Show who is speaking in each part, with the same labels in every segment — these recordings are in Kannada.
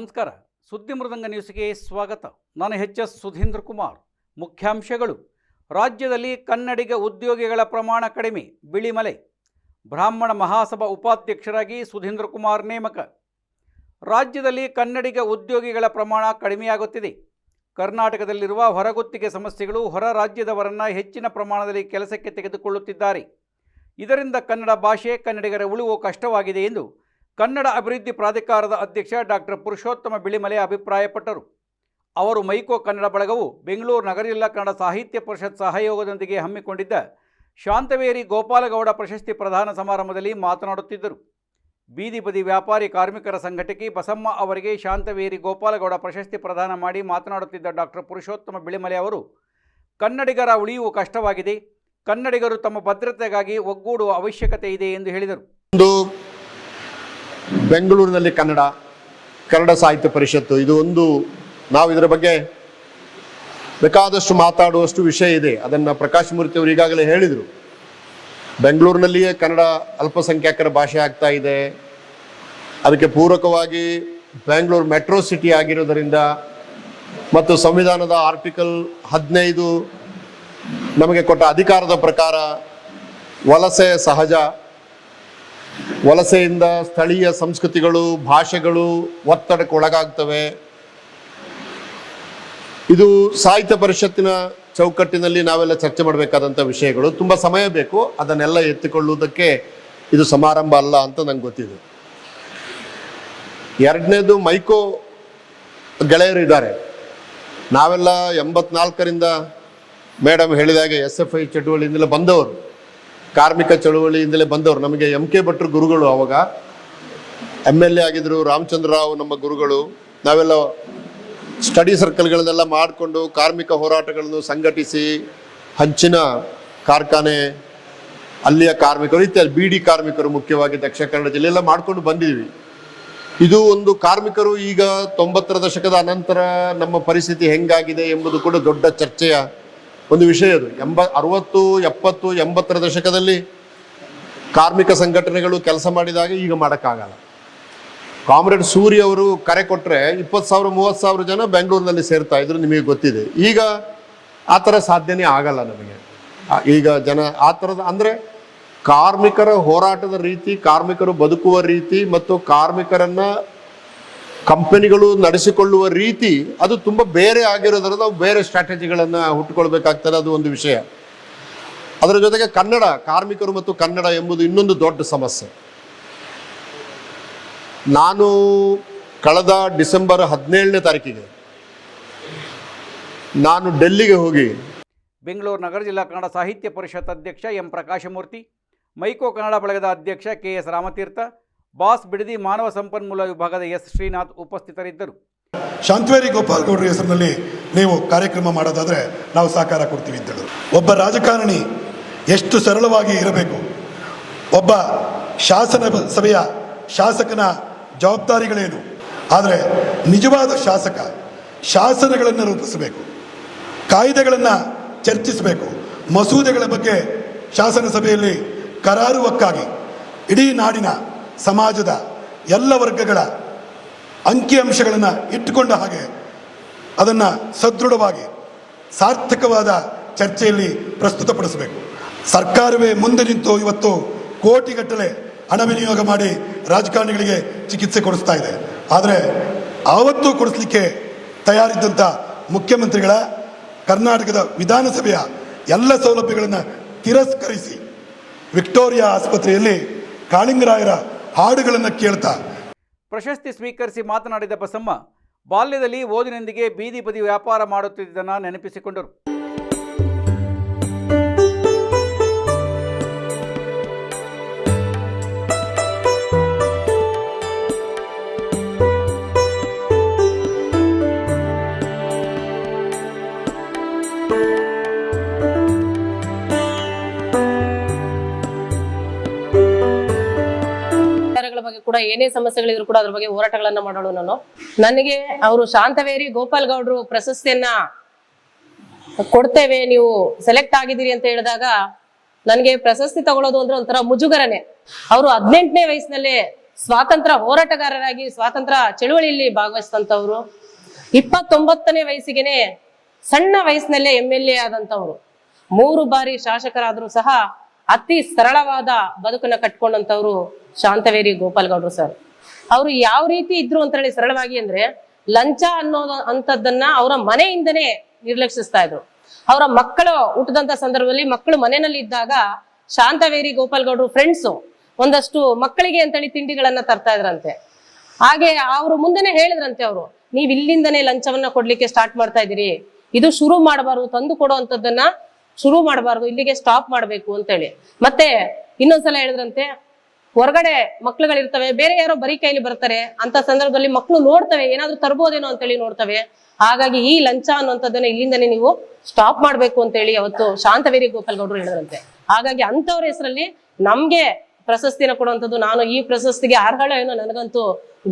Speaker 1: ನಮಸ್ಕಾರ. ಸುದ್ದಿ ಮೃದಂಗ ನ್ಯೂಸ್ಗೆ ಸ್ವಾಗತ. ನಾನು ಎಚ್ ಎಸ್ ಸುಧೀಂದ್ರ ಕುಮಾರ್. ಮುಖ್ಯಾಂಶಗಳು. ರಾಜ್ಯದಲ್ಲಿ ಕನ್ನಡಿಗ ಉದ್ಯೋಗಿಗಳ ಪ್ರಮಾಣ ಕಡಿಮೆ ಬಿಳಿಮಲೆ ಬ್ರಾಹ್ಮಣ ಮಹಾಸಭಾ ಉಪಾಧ್ಯಕ್ಷರಾಗಿ ಸುಧೀಂದ್ರ ಕುಮಾರ್ ನೇಮಕ. ರಾಜ್ಯದಲ್ಲಿ ಕನ್ನಡಿಗ ಉದ್ಯೋಗಿಗಳ ಪ್ರಮಾಣ ಕಡಿಮೆಯಾಗುತ್ತಿದೆ. ಕರ್ನಾಟಕದಲ್ಲಿರುವ ಹೊರಗುತ್ತಿಗೆ ಸಮಸ್ಯೆಗಳು ಹೊರ ರಾಜ್ಯದವರನ್ನು ಹೆಚ್ಚಿನ ಪ್ರಮಾಣದಲ್ಲಿ ಕೆಲಸಕ್ಕೆ ತೆಗೆದುಕೊಳ್ಳುತ್ತಿದ್ದಾರೆ. ಇದರಿಂದ ಕನ್ನಡ ಭಾಷೆ ಕನ್ನಡಿಗರ ಉಳಿವು ಕಷ್ಟವಾಗಿದೆ ಎಂದು ಕನ್ನಡ ಅಭಿವೃದ್ಧಿ ಪ್ರಾಧಿಕಾರದ ಅಧ್ಯಕ್ಷ ಡಾಕ್ಟರ್ ಪುರುಷೋತ್ತಮ ಬಿಳಿಮಲೆ ಅಭಿಪ್ರಾಯಪಟ್ಟರು. ಅವರು ಮೈಕೋ ಕನ್ನಡ ಬಳಗವು ಬೆಂಗಳೂರು ನಗರ ಜಿಲ್ಲಾ ಕನ್ನಡ ಸಾಹಿತ್ಯ ಪರಿಷತ್ ಸಹಯೋಗದೊಂದಿಗೆ ಹಮ್ಮಿಕೊಂಡಿದ್ದ ಶಾಂತವೇರಿ ಗೋಪಾಲಗೌಡ ಪ್ರಶಸ್ತಿ ಪ್ರದಾನ ಸಮಾರಂಭದಲ್ಲಿ ಮಾತನಾಡುತ್ತಿದ್ದರು. ಬೀದಿ ಬದಿ ವ್ಯಾಪಾರಿ ಕಾರ್ಮಿಕರ ಸಂಘಟಕಿ ಬಸಮ್ಮ ಅವರಿಗೆ ಶಾಂತವೇರಿ ಗೋಪಾಲಗೌಡ ಪ್ರಶಸ್ತಿ ಪ್ರದಾನ ಮಾಡಿ ಮಾತನಾಡುತ್ತಿದ್ದ ಡಾಕ್ಟರ್ ಪುರುಷೋತ್ತಮ ಬಿಳಿಮಲೆ ಅವರು, ಕನ್ನಡಿಗರ ಉಳಿಯುವ ಕಷ್ಟವಾಗಿದೆ, ಕನ್ನಡಿಗರು ತಮ್ಮ ಭದ್ರತೆಗಾಗಿ ಒಗ್ಗೂಡುವ ಅವಶ್ಯಕತೆ ಇದೆ ಎಂದು ಹೇಳಿದರು.
Speaker 2: ಬೆಂಗಳೂರಿನಲ್ಲಿ ಕನ್ನಡ ಕನ್ನಡ ಸಾಹಿತ್ಯ ಪರಿಷತ್ತು. ಇದು ಒಂದು ನಾವು ಇದರ ಬಗ್ಗೆ ಬೇಕಾದಷ್ಟು ಮಾತಾಡುವಷ್ಟು ವಿಷಯ ಇದೆ. ಅದನ್ನು ಪ್ರಕಾಶ್ ಮೂರ್ತಿ ಅವರು ಈಗಾಗಲೇ ಹೇಳಿದರು. ಬೆಂಗಳೂರಿನಲ್ಲಿಯೇ ಕನ್ನಡ ಅಲ್ಪಸಂಖ್ಯಾತರ ಭಾಷೆ ಆಗ್ತಾ ಇದೆ. ಅದಕ್ಕೆ ಪೂರಕವಾಗಿ ಬೆಂಗಳೂರು ಮೆಟ್ರೋ ಸಿಟಿ ಆಗಿರೋದರಿಂದ ಮತ್ತು ಸಂವಿಧಾನದ ಆರ್ಟಿಕಲ್ ಹದಿನೈದು ನಮಗೆ ಕೊಟ್ಟ ಅಧಿಕಾರದ ಪ್ರಕಾರ ವಲಸೆ ಸಹಜ ವಲಸೆಯಿಂದ ಸ್ಥಳೀಯ ಸಂಸ್ಕೃತಿಗಳು, ಭಾಷೆಗಳು ಒತ್ತಡಕ್ಕೆ ಒಳಗಾಗ್ತವೆ. ಇದು ಸಾಹಿತ್ಯ ಪರಿಷತ್ತಿನ ಚೌಕಟ್ಟಿನಲ್ಲಿ ನಾವೆಲ್ಲ ಚರ್ಚೆ ಮಾಡಬೇಕಾದಂಥ ವಿಷಯಗಳು. ತುಂಬ ಸಮಯ ಬೇಕು. ಅದನ್ನೆಲ್ಲ ಎತ್ತಿಕೊಳ್ಳುವುದಕ್ಕೆ ಇದು ಸಮಾರಂಭ ಅಲ್ಲ ಅಂತ ನಂಗೆ ಗೊತ್ತಿದೆ. ಎರಡನೇದು ಮೈಕೋ ಗೆಳೆಯರು ಇದ್ದಾರೆ. ನಾವೆಲ್ಲ ಎಂಬತ್ನಾಲ್ಕರಿಂದ ಮೇಡಮ್ ಹೇಳಿದಾಗೆ ಎಸ್ ಎಫ್ ಐ ಚಟುವಳಿಯಿಂದಲೇ ಬಂದವರು. ಕಾರ್ಮಿಕ ಚಳುವಳಿಯಿಂದಲೇ ಬಂದವರು. ನಮಗೆ ಎಂ ಕೆ ಭಟ್ರು ಗುರುಗಳು ಅವಾಗ. ಎಂ ಎಲ್ ಎ ಆಗಿದ್ರು, ರಾಮಚಂದ್ರ ರಾವ್ ನಮ್ಮ ಗುರುಗಳು. ನಾವೆಲ್ಲ ಸ್ಟಡಿ ಸರ್ಕಲ್ಗಳನ್ನೆಲ್ಲ ಮಾಡಿಕೊಂಡು ಕಾರ್ಮಿಕ ಹೋರಾಟಗಳನ್ನು ಸಂಘಟಿಸಿ ಹಂಚಿನ ಕಾರ್ಖಾನೆ, ಅಲ್ಲಿಯ ಕಾರ್ಮಿಕರು, ಇತ್ಯಾದಿ. ಬೀಡಿ ಕಾರ್ಮಿಕರು ಮುಖ್ಯವಾಗಿ ದಕ್ಷಿಣ ಕನ್ನಡ ಜಿಲ್ಲೆಯೆಲ್ಲ ಮಾಡ್ಕೊಂಡು ಬಂದಿದ್ವಿ. ಇದು ಒಂದು ಕಾರ್ಮಿಕರು ಈಗ ತೊಂಬತ್ತರ ದಶಕದ ಅನಂತರ ನಮ್ಮ ಪರಿಸ್ಥಿತಿ ಹೆಂಗಾಗಿದೆ ಎಂಬುದು ಕೂಡ ದೊಡ್ಡ ಚರ್ಚೆಯ ಒಂದು ವಿಷಯ ಅದು. ಎಂಬ, ಅರವತ್ತು, ಎಪ್ಪತ್ತು, ಎಂಬತ್ತರ ದಶಕದಲ್ಲಿ ಕಾರ್ಮಿಕ ಸಂಘಟನೆಗಳು ಕೆಲಸ ಮಾಡಿದಾಗ ಈಗ ಮಾಡೋಕ್ಕಾಗಲ್ಲ. ಕಾಮ್ರೇಡ್ ಸೂರ್ಯ ಅವರು ಕರೆ ಕೊಟ್ಟರೆ ಇಪ್ಪತ್ತು ಸಾವಿರ, ಮೂವತ್ತು ಸಾವಿರ ಜನ ಬೆಂಗಳೂರಿನಲ್ಲಿ ಸೇರ್ತಾ ಇದ್ರು, ನಿಮಗೆ ಗೊತ್ತಿದೆ. ಈಗ ಆ ಥರ ಸಾಧ್ಯನೇ ಆಗಲ್ಲ ನಮಗೆ. ಈಗ ಜನ ಆ ಥರದ, ಅಂದರೆ ಕಾರ್ಮಿಕರ ಹೋರಾಟದ ರೀತಿ, ಕಾರ್ಮಿಕರು ಬದುಕುವ ರೀತಿ ಮತ್ತು ಕಾರ್ಮಿಕರನ್ನ ಕಂಪನಿಗಳು ನಡೆಸಿಕೊಳ್ಳುವ ರೀತಿ ಅದು ತುಂಬ ಬೇರೆ ಆಗಿರೋದ್ರಿಂದ ನಾವು ಬೇರೆ ಸ್ಟ್ರಾಟಜಿಗಳನ್ನು ಹುಟ್ಟುಕೊಳ್ಬೇಕಾಗ್ತದೆ ಅದು ಒಂದು ವಿಷಯ. ಅದರ ಜೊತೆಗೆ ಕನ್ನಡ, ಕಾರ್ಮಿಕರು ಮತ್ತು ಕನ್ನಡ ಎಂಬುದು ಇನ್ನೊಂದು ದೊಡ್ಡ ಸಮಸ್ಯೆ. ನಾನು ಕಳೆದ ಡಿಸೆಂಬರ್ ಹದಿನೇಳನೇ ತಾರೀಕಿಗೆ ನಾನು ಡೆಲ್ಲಿಗೆ ಹೋಗಿ
Speaker 1: ಬೆಂಗಳೂರು ನಗರ ಜಿಲ್ಲಾ ಕನ್ನಡ ಸಾಹಿತ್ಯ ಪರಿಷತ್ ಅಧ್ಯಕ್ಷ ಎಂ ಪ್ರಕಾಶಮೂರ್ತಿ, ಮೈಕೋ ಕನ್ನಡ ಬಳಗದ ಅಧ್ಯಕ್ಷ K S Ramatirtha Bosch Bidadi ಮಾನವ ಸಂಪನ್ಮೂಲ ವಿಭಾಗದ ಎಸ್. ಶ್ರೀನಾಥ್ ಉಪಸ್ಥಿತರಿದ್ದರು.
Speaker 3: ಶಾಂತವೇರಿ ಗೋಪಾಲ್ ಗೌಡ್ರ ಹೆಸರಿನಲ್ಲಿ ನೀವು ಕಾರ್ಯಕ್ರಮ ಮಾಡೋದಾದರೆ ನಾವು ಸಹಕಾರ ಕೊಡ್ತೀವಿ ಅಂತೇಳಿದ್ರು ಒಬ್ಬ ರಾಜಕಾರಣಿ ಎಷ್ಟು ಸರಳವಾಗಿ ಇರಬೇಕು. ಒಬ್ಬ ಶಾಸನ ಸಭೆಯ ಶಾಸಕನ ಜವಾಬ್ದಾರಿಗಳೇನು. ಆದರೆ ನಿಜವಾದ ಶಾಸಕ ಶಾಸನಗಳನ್ನು ರೂಪಿಸಬೇಕು. ಕಾಯ್ದೆಗಳನ್ನು ಚರ್ಚಿಸಬೇಕು. ಮಸೂದೆಗಳ ಬಗ್ಗೆ ಶಾಸನ ಸಭೆಯಲ್ಲಿ ಕರಾರುವಕ್ಕಾಗಿ ಇಡೀ ನಾಡಿನ ಸಮಾಜದ ಎಲ್ಲ ವರ್ಗಗಳ ಅಂಕಿಅಂಶಗಳನ್ನು ಇಟ್ಟುಕೊಂಡ ಹಾಗೆ ಅದನ್ನು ಸದೃಢವಾಗಿ ಸಾರ್ಥಕವಾದ ಚರ್ಚೆಯಲ್ಲಿ ಪ್ರಸ್ತುತಪಡಿಸಬೇಕು. ಸರ್ಕಾರವೇ ಮುಂದೆ ನಿಂತು ಇವತ್ತು ಕೋಟಿಗಟ್ಟಲೆ ಹಣ ವಿನಿಯೋಗ ಮಾಡಿ ರಾಜಕಾರಣಿಗಳಿಗೆ ಚಿಕಿತ್ಸೆ ಕೊಡಿಸ್ತಾ ಇದೆ. ಆದರೆ ಆವತ್ತು ಕೊಡಿಸ್ಲಿಕ್ಕೆ ತಯಾರಿದ್ದಂಥ ಮುಖ್ಯಮಂತ್ರಿಗಳ ಕರ್ನಾಟಕದ ವಿಧಾನಸಭೆಯ ಎಲ್ಲ ಸೌಲಭ್ಯಗಳನ್ನು ತಿರಸ್ಕರಿಸಿ ವಿಕ್ಟೋರಿಯಾ ಆಸ್ಪತ್ರೆಯಲ್ಲಿ ಕಾಳಿಂಗರಾಯರ ಹಾಡುಗಳನ್ನು ಕೇಳ್ತಾ.
Speaker 1: ಪ್ರಶಸ್ತಿ ಸ್ವೀಕರಿಸಿ ಮಾತನಾಡಿದ ಬಸಮ್ಮ ಬಾಲ್ಯದಲ್ಲಿ ಓದಿನೊಂದಿಗೆ ಬೀದಿ ಬದಿ ವ್ಯಾಪಾರ ಮಾಡುತ್ತಿದ್ದನ್ನು ನೆನಪಿಸಿಕೊಂಡರು.
Speaker 4: ವಿಚಾರಗಳ ಬಗ್ಗೆ ಕೂಡ, ಏನೇ ಸಮಸ್ಯೆಗಳಿದ್ರು ಕೂಡ ಅದ್ರ ಬಗ್ಗೆ ಹೋರಾಟಗಳನ್ನ ಮಾಡೋಳು ನಾನು. ನನಗೆ ಅವರು ಶಾಂತವೇರಿ ಗೋಪಾಲ್ ಗೌಡ್ರು ಪ್ರಶಸ್ತಿಯನ್ನ ಕೊಡ್ತೇವೆ, ನೀವು ಸೆಲೆಕ್ಟ್ ಆಗಿದ್ದೀರಿ ಅಂತ ಹೇಳಿದಾಗ ನನಗೆ ಪ್ರಶಸ್ತಿ ತಗೊಳ್ಳೋದು ಅಂದ್ರೆ ಒಂಥರ ಮುಜುಗರನೆ. ಅವರು ಹದಿನೆಂಟನೇ ವಯಸ್ಸಿನಲ್ಲೇ ಸ್ವಾತಂತ್ರ್ಯ ಹೋರಾಟಗಾರರಾಗಿ, ಸ್ವಾತಂತ್ರ್ಯ ಚಳುವಳಿಯಲ್ಲಿ ಭಾಗವಹಿಸಿದಂಥವ್ರು, ಇಪ್ಪತ್ತೊಂಬತ್ತನೇ ವಯಸ್ಸಿಗೆನೆ ಸಣ್ಣ ವಯಸ್ಸಿನಲ್ಲೇ ಎಂ ಎಲ್ ಎ ಆದಂತವ್ರು ಮೂರು ಬಾರಿ ಶಾಸಕರಾದರೂ ಸಹ ಅತಿ ಸರಳವಾದ ಬದುಕನ್ನ ಕಟ್ಕೊಂಡಂತವ್ರು ಶಾಂತವೇರಿ ಗೋಪಾಲ್ ಗೌಡ್ರು ಸರ್. ಅವರು ಯಾವ ರೀತಿ ಇದ್ರು ಅಂತ ಹೇಳಿ ಸರಳವಾಗಿ ಅಂದ್ರೆ ಲಂಚ ಅನ್ನೋದು ಅಂತದನ್ನ ಅವರ ಮನೆಯಿಂದನೇ ನಿರ್ಲಕ್ಷಿಸ್ತಾ ಇದ್ರು. ಅವರ ಮಕ್ಕಳು ಹುಟ್ಟದಂತ ಸಂದರ್ಭದಲ್ಲಿ ಮಕ್ಕಳು ಮನೆಯಲ್ಲಿ ಇದ್ದಾಗ ಶಾಂತವೇರಿ ಗೋಪಾಲ್ ಗೌಡ್ರು ಫ್ರೆಂಡ್ಸು ಒಂದಷ್ಟು ಮಕ್ಕಳಿಗೆ ಅಂತೇಳಿ ತಿಂಡಿಗಳನ್ನ ತರ್ತಾ ಇದ್ರಂತೆ. ಹಾಗೆ ಅವರು ಮುಂದೆನೆ ಹೇಳಿದ್ರಂತೆ ಅವರು ನೀವ್ ಇಲ್ಲಿಂದನೇ ಲಂಚವನ್ನ ಕೊಡ್ಲಿಕ್ಕೆ ಸ್ಟಾರ್ಟ್ ಮಾಡ್ತಾ ಇದೀರಿ ಇದು ಶುರು ಮಾಡಬಾರ್ದು, ತಂದು ಕೊಡುವಂತದ್ದನ್ನ ಶುರು ಮಾಡಬಾರ್ದು, ಇಲ್ಲಿಗೆ ಸ್ಟಾಪ್ ಮಾಡ್ಬೇಕು ಅಂತೇಳಿ. ಮತ್ತೆ ಇನ್ನೊಂದ್ಸಲ ಹೇಳಿದ್ರಂತೆ, ಹೊರಗಡೆ ಮಕ್ಳುಗಳಿರ್ತವೆ, ಬೇರೆ ಯಾರೋ ಬರೀ ಕೈಲಿ ಬರ್ತಾರೆ ಅಂತ ಸಂದರ್ಭದಲ್ಲಿ ಮಕ್ಳು ನೋಡ್ತವೆ, ಏನಾದ್ರೂ ತರ್ಬೋದೇನೋ ಅಂತೇಳಿ ನೋಡ್ತವೆ. ಹಾಗಾಗಿ ಈ ಲಂಚ ಅನ್ನುವಂಥದ್ದನ್ನ ಇಲ್ಲಿಂದನೇ ನೀವು ಸ್ಟಾಪ್ ಮಾಡ್ಬೇಕು ಅಂತೇಳಿ ಅವತ್ತು ಶಾಂತವೇರಿ ಗೋಪಾಲ್ ಗೌಡ್ರು ಹೇಳಿದ್ರಂತೆ. ಹಾಗಾಗಿ ಅಂತವ್ರ ಹೆಸರಲ್ಲಿ ನಮ್ಗೆ ಪ್ರಶಸ್ತಿನ ಕೊಡುವಂಥದ್ದು, ನಾನು ಈ ಪ್ರಶಸ್ತಿಗೆ ಅರ್ಹಳೇನೋ ನನಗಂತೂ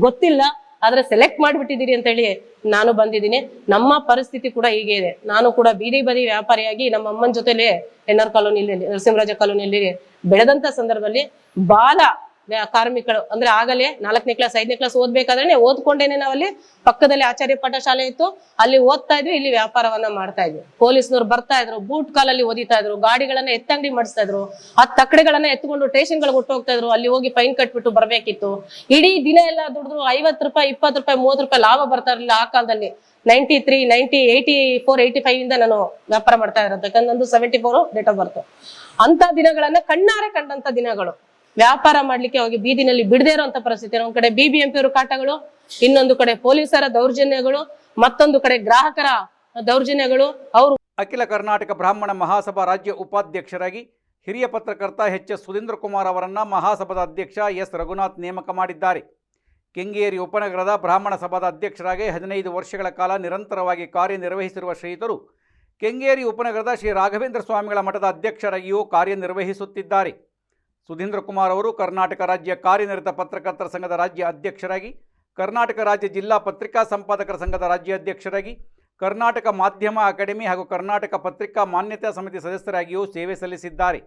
Speaker 4: ಗೊತ್ತಿಲ್ಲ. ಆದ್ರೆ ಸೆಲೆಕ್ಟ್ ಮಾಡಿಬಿಟ್ಟಿದ್ದೀರಿ ಅಂತ ಹೇಳಿ ನಾನು ಬಂದಿದ್ದೀನಿ. ನಮ್ಮ ಪರಿಸ್ಥಿತಿ ಕೂಡ ಹೀಗೆ ಇದೆ. ನಾನು ಕೂಡ ಬೀದಿ ಬದಿ ವ್ಯಾಪಾರಿಯಾಗಿ ನಮ್ಮ ಅಮ್ಮನ ಜೊತೆಲೆ ಎನ್ ಆರ್ ಕಾಲೋನಿಯಲ್ಲಿ ನರಸಿಂಹರಾಜ ಕಾಲೋನಿಯಲ್ಲಿ ಬೆಳೆದಂತ ಸಂದರ್ಭದಲ್ಲಿ ಬಾಲ ಕಾರ್ಮಿಕರು. ಅಂದ್ರೆ ಆಗಲೇ ನಾಲ್ಕನೇ ಕ್ಲಾಸ್ ಐದನೇ ಕ್ಲಾಸ್ ಓದ್ಬೇಕಾದ್ರೆ ಓದ್ಕೊಂಡೇನೆ ನಾವಲ್ಲಿ ಪಕ್ಕದಲ್ಲಿ ಆಚಾರ್ಯ ಪಾಠ ಶಾಲೆ ಇತ್ತು. ಅಲ್ಲಿ ಓದ್ತಾ ಇದ್ವಿ ಇಲ್ಲಿ ವ್ಯಾಪಾರವನ್ನ ಮಾಡ್ತಾ ಇದ್ವಿ ಪೊಲೀಸ್ನವ್ರು ಬರ್ತಾ ಇದ್ರು, ಬೂಟ್ ಕಾಲಲ್ಲಿ ಓದಿತಾ ಇದ್ರು, ಗಾಡಿಗಳನ್ನ ಎತ್ತಂಗಡಿ ಮಾಡಿಸ್ತಾ ಇದ್ರು, ಆ ತಕ್ಕಡೆಗಳನ್ನ ಎತ್ಕೊಂಡು ಸ್ಟೇಷನ್ ಗಳಿಗೆ ಹೋಗ್ತಾ ಇದ್ರು, ಅಲ್ಲಿ ಹೋಗಿ ಫೈನ್ ಕಟ್ಬಿಟ್ಟು ಬರ್ಬೇಕಿತ್ತು. ಇಡೀ ದಿನ ಎಲ್ಲ ದುಡಿದ್ರು, ಐವತ್ತು ರೂಪಾಯಿ, ಇಪ್ಪತ್ತು ರೂಪಾಯಿ, ಮೂವತ್ತು ರೂಪಾಯಿ ಲಾಭ ಬರ್ತಾ ಇರಲಿಲ್ಲ ಆ ಕಾಲದಲ್ಲಿ. Ninety three ninety eighty four eighty five ಇಂದ ನಾನು ವ್ಯಾಪಾರ ಮಾಡ್ತಾ ಇರೋದು. ಯಾಕಂದ್ರೆ seventy four date of birth ಅಂತ ದಿನಗಳನ್ನ ಕಣ್ಣಾರೆ ಕಂಡಂತ ದಿನಗಳು. ವ್ಯಾಪಾರ ಮಾಡ್ಲಿಕ್ಕೆ ಹೋಗಿ ಬೀದಿನಲ್ಲಿ ಬಿಡದೇ ಇರುವಂತ ಪರಿಸ್ಥಿತಿ ಒಂದ್ ಕಡೆ ಬಿಬಿಎಂಪಿ ಅವರ ಕಾಟಗಳು, ಇನ್ನೊಂದು ಕಡೆ ಪೊಲೀಸರ ದೌರ್ಜನ್ಯಗಳು, ಮತ್ತೊಂದು ಕಡೆ ಗ್ರಾಹಕರ ದೌರ್ಜನ್ಯಗಳು, ಅವರು
Speaker 1: ಅಖಿಲ ಕರ್ನಾಟಕ ಬ್ರಾಹ್ಮಣ ಮಹಾಸಭಾ ರಾಜ್ಯ ಉಪಾಧ್ಯಕ್ಷರಾಗಿ ಹಿರಿಯ ಪತ್ರಕರ್ತ ಎಚ್ ಎಸ್ ಸುಧೀಂದ್ರ ಕುಮಾರ್ ಅವರನ್ನು ಮಹಾಸಭಾದ ಅಧ್ಯಕ್ಷ ಎಸ್ ರಘುನಾಥ್ ನೇಮಕ ಮಾಡಿದ್ದಾರೆ. ಕೆಂಗೇರಿ ಉಪನಗರದ ಬ್ರಾಹ್ಮಣ ಸಭಾದ ಅಧ್ಯಕ್ಷರಾಗಿ ಹದಿನೈದು ವರ್ಷಗಳ ಕಾಲ ನಿರಂತರವಾಗಿ ಕಾರ್ಯನಿರ್ವಹಿಸಿರುವ ಶ್ರೀಯುತರು ಕೆಂಗೇರಿ ಉಪನಗರದ ಶ್ರೀ ರಾಘವೇಂದ್ರ ಸ್ವಾಮಿಗಳ ಮಠದ ಅಧ್ಯಕ್ಷರಾಗಿಯೂ ಕಾರ್ಯನಿರ್ವಹಿಸುತ್ತಿದ್ದಾರೆ. ಸುಧೀಂದ್ರ ಕುಮಾರ್ ಅವರು ಕರ್ನಾಟಕ ರಾಜ್ಯ ಕಾರ್ಯನಿರತ ಪತ್ರಕರ್ತರ ಸಂಘದ ರಾಜ್ಯ ಅಧ್ಯಕ್ಷರಾಗಿ, ಕರ್ನಾಟಕ ರಾಜ್ಯ ಜಿಲ್ಲಾ ಪತ್ರಿಕಾ ಸಂಪಾದಕರ ಸಂಘದ ರಾಜ್ಯ ಅಧ್ಯಕ್ಷರಾಗಿ, ಕರ್ನಾಟಕ ಮಾಧ್ಯಮ ಅಕಾಡೆಮಿ ಹಾಗೂ ಕರ್ನಾಟಕ ಪತ್ರಿಕಾ ಮಾನ್ಯತಾ ಸಮಿತಿ ಸದಸ್ಯರಾಗಿಯೂ ಸೇವೆ ಸಲ್ಲಿಸಿದ್ದಾರೆ.